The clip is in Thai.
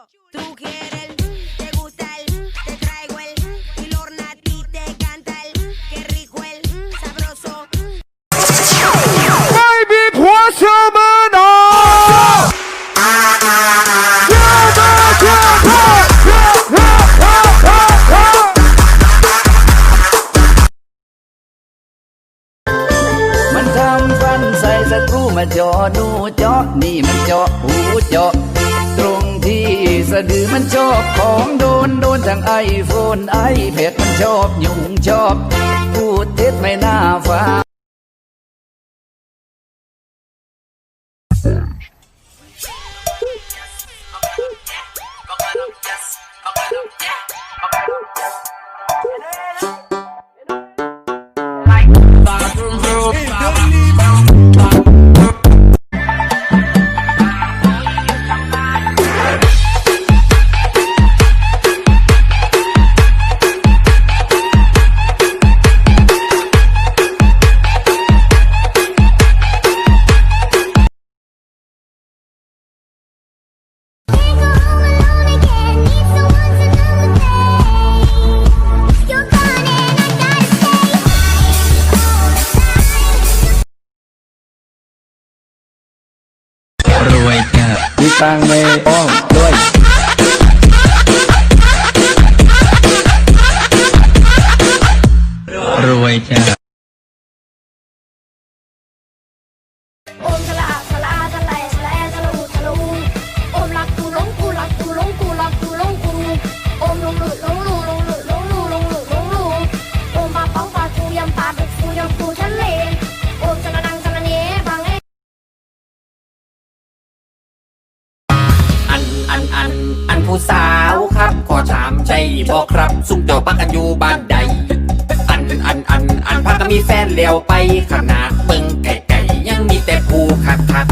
ไม่มีผัวเชื่อมือหนอเชื่อมือเชื่อพ่อเชื่อเชื่อเชื่อเชื่อเชื่อมันทำฟันใส่ศัตรูมาเจาะดูเจาะนี่มันเจาะหูเจาะตรงที่สะดือมันชอบของโดนโดนทั้งไอโฟนไอแพดมันชอบยุ่งชอบ พูดเท็จไม่น่าฟังร มีตังไม่อ้อมด้วยรวยจ้า ผู้สาวครับ ขอถามใจบอกครับ สุขเจ้าปักกันอยู่บ้านใด อันอันอันอันพักก็มีแฟนเลี้ยวไปขนาดเบิ่งไก่ไก่ยังมีแต่ผู้คักคัก